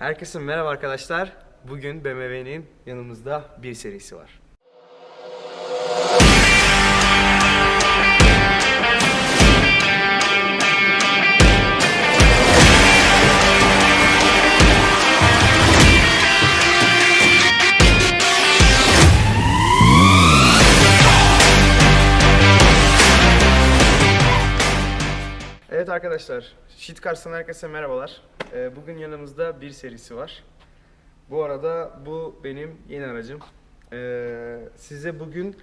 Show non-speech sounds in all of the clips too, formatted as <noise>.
Herkese merhaba arkadaşlar. Bugün BMW'nin yanımızda bir serisi var. Arkadaşlar, Shit Cars'tan herkese merhabalar. Ee, bugün yanımızda bir serisi var. Bu arada bu benim yeni aracım. Ee, size bugün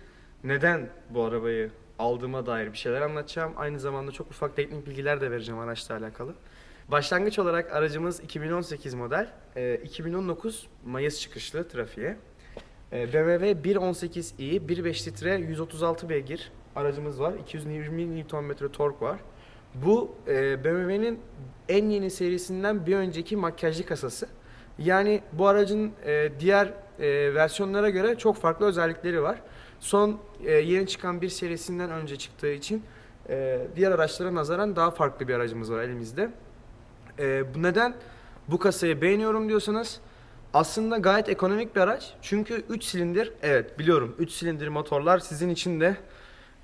neden bu arabayı aldığıma dair bir şeyler anlatacağım. Aynı zamanda çok ufak teknik bilgiler de vereceğim araçla alakalı. Başlangıç olarak aracımız 2018 model, ee, 2019 Mayıs çıkışlı trafiğe. Ee, BMW 1.18i 1.5 litre 136 beygir aracımız var. 220 Nm tork var. Bu e, BMW'nin en yeni serisinden bir önceki makyajlı kasası. Yani bu aracın e, diğer e, versiyonlara göre çok farklı özellikleri var. Son e, yeni çıkan bir serisinden önce çıktığı için e, diğer araçlara nazaran daha farklı bir aracımız var elimizde. E, bu neden bu kasayı beğeniyorum diyorsanız aslında gayet ekonomik bir araç. Çünkü 3 silindir, evet biliyorum 3 silindir motorlar sizin için de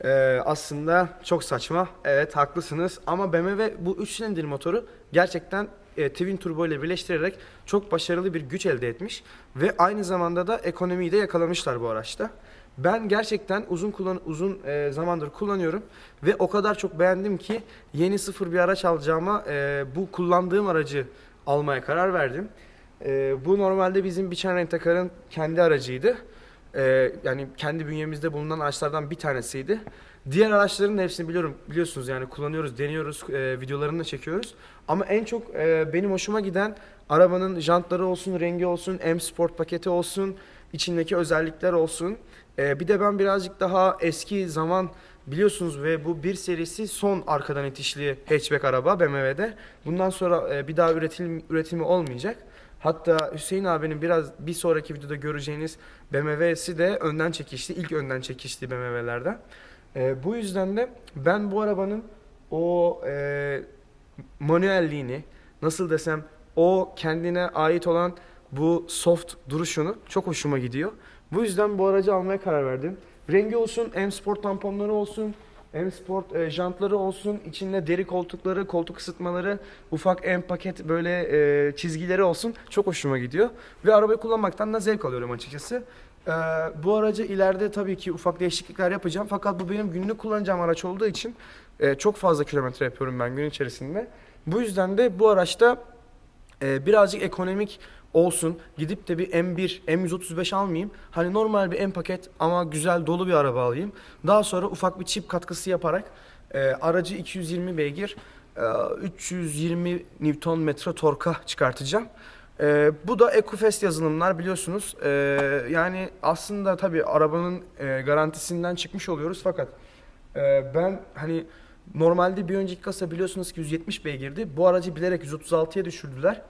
ee, aslında çok saçma. Evet haklısınız ama BMW bu 3 silindir motoru gerçekten e, twin turbo ile birleştirerek çok başarılı bir güç elde etmiş ve aynı zamanda da ekonomiyi de yakalamışlar bu araçta. Ben gerçekten uzun kullan uzun e, zamandır kullanıyorum ve o kadar çok beğendim ki yeni sıfır bir araç alacağıma e, bu kullandığım aracı almaya karar verdim. E, bu normalde bizim Biçen Rentakar'ın kendi aracıydı. Ee, yani kendi bünyemizde bulunan araçlardan bir tanesiydi. Diğer araçların hepsini biliyorum biliyorsunuz yani kullanıyoruz, deniyoruz, e, videolarını da çekiyoruz. Ama en çok e, benim hoşuma giden arabanın jantları olsun, rengi olsun, M Sport paketi olsun, içindeki özellikler olsun. E, bir de ben birazcık daha eski zaman biliyorsunuz ve bu bir serisi son arkadan itişli hatchback araba BMW'de. Bundan sonra e, bir daha üretim, üretimi olmayacak. Hatta Hüseyin abinin biraz bir sonraki videoda göreceğiniz BMW'si de önden çekişti. ilk önden çekişti BMW'lerden. Ee, bu yüzden de ben bu arabanın o e, manuelliğini nasıl desem o kendine ait olan bu soft duruşunu çok hoşuma gidiyor. Bu yüzden bu aracı almaya karar verdim. Rengi olsun, M Sport tamponları olsun, M Sport e, jantları olsun, içinde deri koltukları, koltuk ısıtmaları, ufak M paket böyle e, çizgileri olsun. Çok hoşuma gidiyor. Ve arabayı kullanmaktan da zevk alıyorum açıkçası. E, bu aracı ileride tabii ki ufak değişiklikler yapacağım. Fakat bu benim günlük kullanacağım araç olduğu için e, çok fazla kilometre yapıyorum ben gün içerisinde. Bu yüzden de bu araçta e, birazcık ekonomik olsun. Gidip de bir M1, M135 almayayım. Hani normal bir M paket ama güzel dolu bir araba alayım. Daha sonra ufak bir çip katkısı yaparak e, aracı 220 beygir, e, 320 Newton metre torka çıkartacağım. E, bu da EcoFast yazılımlar biliyorsunuz. E, yani aslında tabii arabanın e, garantisinden çıkmış oluyoruz fakat e, ben hani normalde bir önceki kasa biliyorsunuz ki 170 beygirdi. Bu aracı bilerek 136'ya düşürdüler.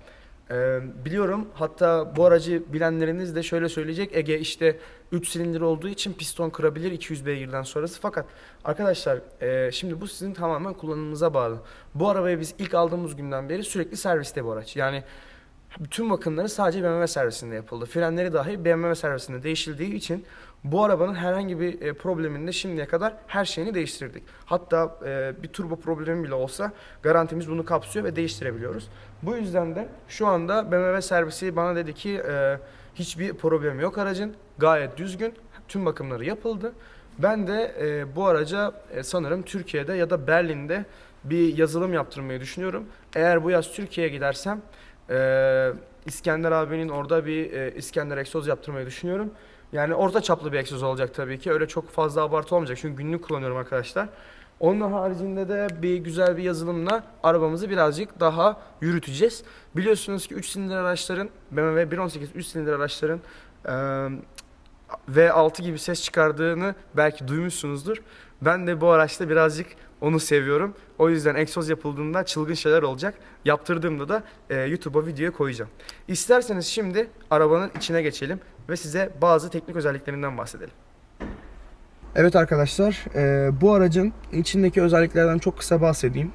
Ee, biliyorum hatta bu aracı bilenleriniz de şöyle söyleyecek Ege işte 3 silindir olduğu için piston kırabilir 200 beygirden sonrası fakat arkadaşlar e, şimdi bu sizin tamamen kullanımınıza bağlı. Bu arabayı biz ilk aldığımız günden beri sürekli serviste bu araç yani bütün bakımları sadece BMW servisinde yapıldı. Frenleri dahi BMW servisinde değişildiği için bu arabanın herhangi bir e, probleminde şimdiye kadar her şeyini değiştirdik. Hatta e, bir turbo problemi bile olsa garantimiz bunu kapsıyor ve değiştirebiliyoruz. Bu yüzden de şu anda BMW servisi bana dedi ki e, hiçbir problemi yok aracın. Gayet düzgün. Tüm bakımları yapıldı. Ben de e, bu araca e, sanırım Türkiye'de ya da Berlin'de bir yazılım yaptırmayı düşünüyorum. Eğer bu yaz Türkiye'ye gidersem ee, İskender abinin orada bir e, İskender egzoz yaptırmayı düşünüyorum. Yani orta çaplı bir egzoz olacak tabii ki. Öyle çok fazla abartı olmayacak. Çünkü günlük kullanıyorum arkadaşlar. Onun haricinde de bir güzel bir yazılımla arabamızı birazcık daha yürüteceğiz. Biliyorsunuz ki 3 silindir araçların BMW 1.18 3 silindir araçların V6 gibi ses çıkardığını belki duymuşsunuzdur. Ben de bu araçta birazcık onu seviyorum. O yüzden egzoz yapıldığında çılgın şeyler olacak. Yaptırdığımda da e, YouTube'a videoya koyacağım. İsterseniz şimdi arabanın içine geçelim ve size bazı teknik özelliklerinden bahsedelim. Evet arkadaşlar, e, bu aracın içindeki özelliklerden çok kısa bahsedeyim.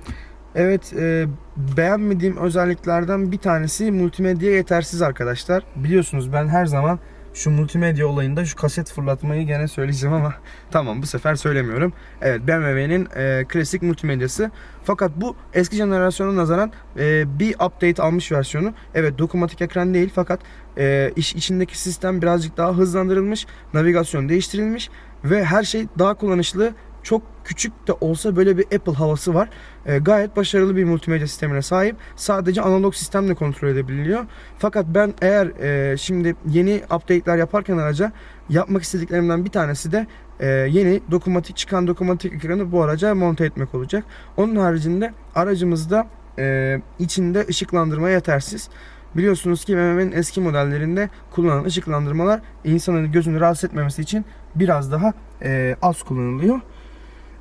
Evet, e, beğenmediğim özelliklerden bir tanesi multimedya yetersiz arkadaşlar. Biliyorsunuz ben her zaman şu multimedya olayında şu kaset fırlatmayı gene söyleyeceğim ama <laughs> tamam bu sefer söylemiyorum. Evet BMW'nin e, klasik multimedyası. Fakat bu eski jenerasyona nazaran e, bir update almış versiyonu. Evet dokunmatik ekran değil fakat e, iş içindeki sistem birazcık daha hızlandırılmış, navigasyon değiştirilmiş ve her şey daha kullanışlı. Çok küçük de olsa böyle bir Apple havası var. E, gayet başarılı bir multimedya sistemine sahip. Sadece analog sistemle kontrol edebiliyor. Fakat ben eğer e, şimdi yeni update'ler yaparken araca yapmak istediklerimden bir tanesi de e, yeni dokunmatik çıkan dokunmatik ekranı bu araca monte etmek olacak. Onun haricinde aracımızda e, içinde ışıklandırma yetersiz. Biliyorsunuz ki BMW'nin eski modellerinde kullanılan ışıklandırmalar insanın gözünü rahatsız etmemesi için biraz daha e, az kullanılıyor.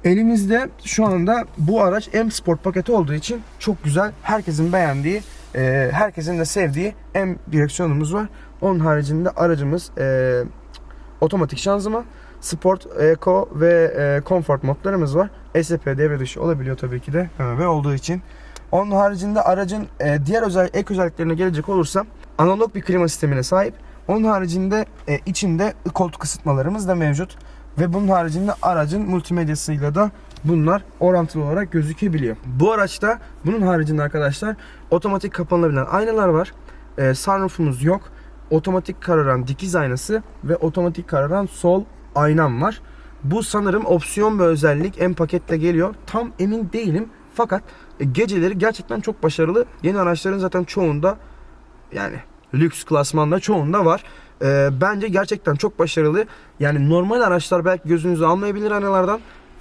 Elimizde şu anda bu araç M Sport paketi olduğu için çok güzel, herkesin beğendiği, e, herkesin de sevdiği M direksiyonumuz var. Onun haricinde aracımız e, otomatik şanzıman, Sport, Eco ve e, Comfort modlarımız var. SP devre dışı olabiliyor tabii ki de BMW olduğu için. Onun haricinde aracın diğer özel ek özelliklerine gelecek olursam analog bir klima sistemine sahip. Onun haricinde içinde koltuk ısıtmalarımız da mevcut. Ve bunun haricinde aracın multimedyasıyla da bunlar orantılı olarak gözükebiliyor. Bu araçta bunun haricinde arkadaşlar otomatik kapanılabilen aynalar var. E, sunroofumuz yok. Otomatik kararan dikiz aynası ve otomatik kararan sol aynam var. Bu sanırım opsiyon bir özellik. En pakette geliyor. Tam emin değilim. Fakat e, geceleri gerçekten çok başarılı. Yeni araçların zaten çoğunda yani lüks klasmanda çoğunda var. Ee, bence gerçekten çok başarılı. Yani normal araçlar belki gözünüzü almayabilir aynalardan.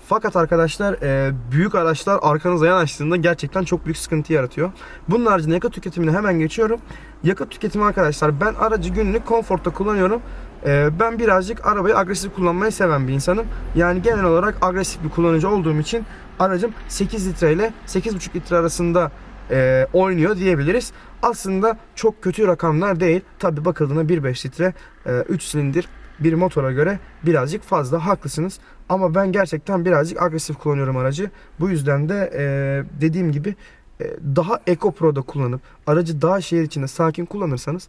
Fakat arkadaşlar e, büyük araçlar arkanıza yanaştığında gerçekten çok büyük sıkıntı yaratıyor. Bunun haricinde yakıt tüketimine hemen geçiyorum. Yakıt tüketimi arkadaşlar ben aracı günlük konforta kullanıyorum. E, ben birazcık arabayı agresif kullanmayı seven bir insanım. Yani genel olarak agresif bir kullanıcı olduğum için aracım 8 litre ile 8,5 litre arasında e, oynuyor diyebiliriz. Aslında çok kötü rakamlar değil. Tabi bakıldığında 1.5 litre e, 3 silindir bir motora göre birazcık fazla haklısınız. Ama ben gerçekten birazcık agresif kullanıyorum aracı. Bu yüzden de e, dediğim gibi e, daha Eco Pro'da kullanıp aracı daha şehir içinde sakin kullanırsanız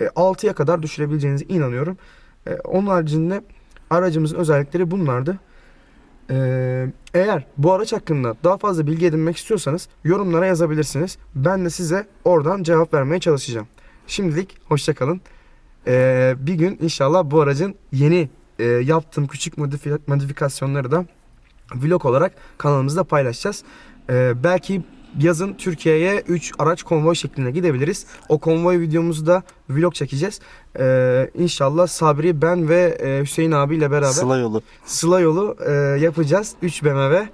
e, 6'ya kadar düşürebileceğinize inanıyorum. E, onun haricinde aracımızın özellikleri bunlardı. Ee, eğer bu araç hakkında daha fazla bilgi edinmek istiyorsanız yorumlara yazabilirsiniz. Ben de size oradan cevap vermeye çalışacağım. Şimdilik hoşçakalın. Ee, bir gün inşallah bu aracın yeni e, yaptığım küçük modifi- modifikasyonları da vlog olarak kanalımızda paylaşacağız. Ee, belki yazın Türkiye'ye 3 araç konvoy şeklinde gidebiliriz. O konvoy videomuzu da vlog çekeceğiz. Ee, inşallah Sabri, ben ve e, Hüseyin abiyle beraber Sıla yolu. Sıla yolu e, yapacağız. 3 BMW.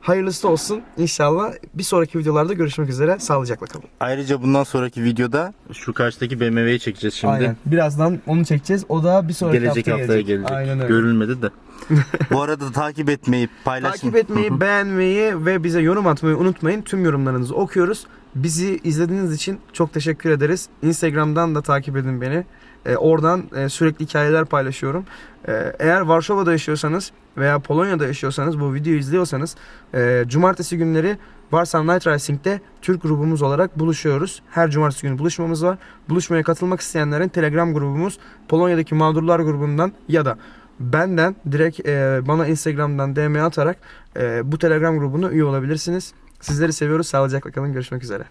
Hayırlısı olsun. İnşallah bir sonraki videolarda görüşmek üzere. Sağlıcakla kalın. Ayrıca bundan sonraki videoda şu karşıdaki BMW'yi çekeceğiz şimdi. Aynen. Birazdan onu çekeceğiz. O da bir sonraki Gelecek hafta haftaya gelecek. Aynen öyle. Görülmedi de. Bu arada da takip etmeyi, paylaşmayı. Takip etmeyi, beğenmeyi ve bize yorum atmayı unutmayın. Tüm yorumlarınızı okuyoruz. Bizi izlediğiniz için çok teşekkür ederiz. Instagram'dan da takip edin beni. Ee, oradan e, sürekli hikayeler paylaşıyorum. Ee, eğer Varşova'da yaşıyorsanız veya Polonya'da yaşıyorsanız bu videoyu izliyorsanız e, cumartesi günleri Varsan Night Racing'de Türk grubumuz olarak buluşuyoruz. Her cumartesi günü buluşmamız var. Buluşmaya katılmak isteyenlerin Telegram grubumuz Polonya'daki mağdurlar grubundan ya da benden direkt e, bana Instagram'dan DM atarak e, bu Telegram grubuna üye olabilirsiniz. Sizleri seviyoruz. Sağlıcakla kalın. Görüşmek üzere.